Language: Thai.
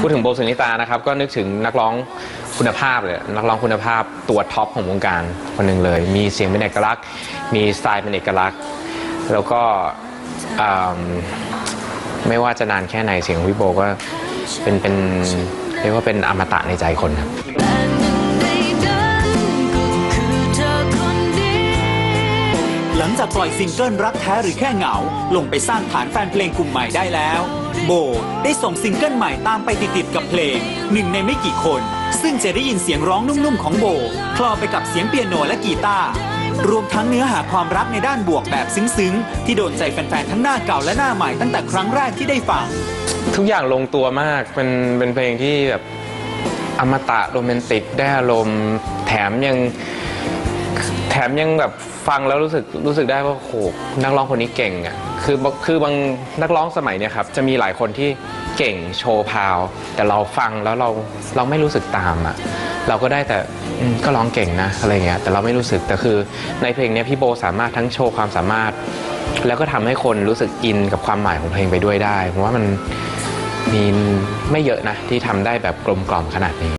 พูดถึงโบสุนิตานะครับก็นึกถึงนักร้องคุณภาพเลยนักร้องคุณภาพตัวท็อปของวงการคนหนึ่งเลย มีเสียงเป็นเอกลักษณ์ มีสไตล์เป็นเอกลักษณ์ แล้วก็อืมไม่ว่าจะนานแค่ไหนเสียงของพี่โบก็เป็นเป็นเรียกว่าเป็นอมตะในใจคนครับ หลังจากปล่อยซิงเกิลรักแท้หรือแค่เหงา ลงไปสร้างฐานแฟนเพลงกลุ่มใหม่ได้แล้ว โบได้ส่งซิงเกิลใหม่ตามไปติดๆกับเพลง หนึ่งในไม่กี่คน ซึ่งจะได้ยินเสียงร้องนุ่มๆของโบ คลอไปกับเสียงเปียโนและกีตาร์รวมทั้งเนื้อหาความรักในด้านบวกแบบซึ้งๆ ที่โดนใจแฟนๆ ทั้งหน้าเก่าและหน้าใหม่ตั้งแต่ครั้งแรกที่ได้ฟัง ทุกอย่างลงตัวมากเป็นเป็นเพลงที่แบบอมตะโรแมนติกได้อารมณ์แถมยัง แถมยังแบบฟังแล้วรู้สึกรู้สึกได้ว่าโหนักร้องคนนี้เก่งอะคือคือบางนักร้องสมัยเนี่ยครับจะมีหลายคนที่เก่งโชว์พาว แต่เราฟังแล้วเราเราไม่รู้สึกตามอะเราก็ได้แต่ก็ร้องเก่งนะอะไรเงี้ยแต่เราไม่รู้สึกแต่คือในเพลงนี้พี่โบสามารถทั้งโชว์ความสามารถ แล้วก็ทำให้คนรู้สึกอินกับความหมายของเพลงไปด้วยได้ผมว่ามันมีไม่เยอะนะที่ทำได้แบบกลมกล่อมขนาดนี้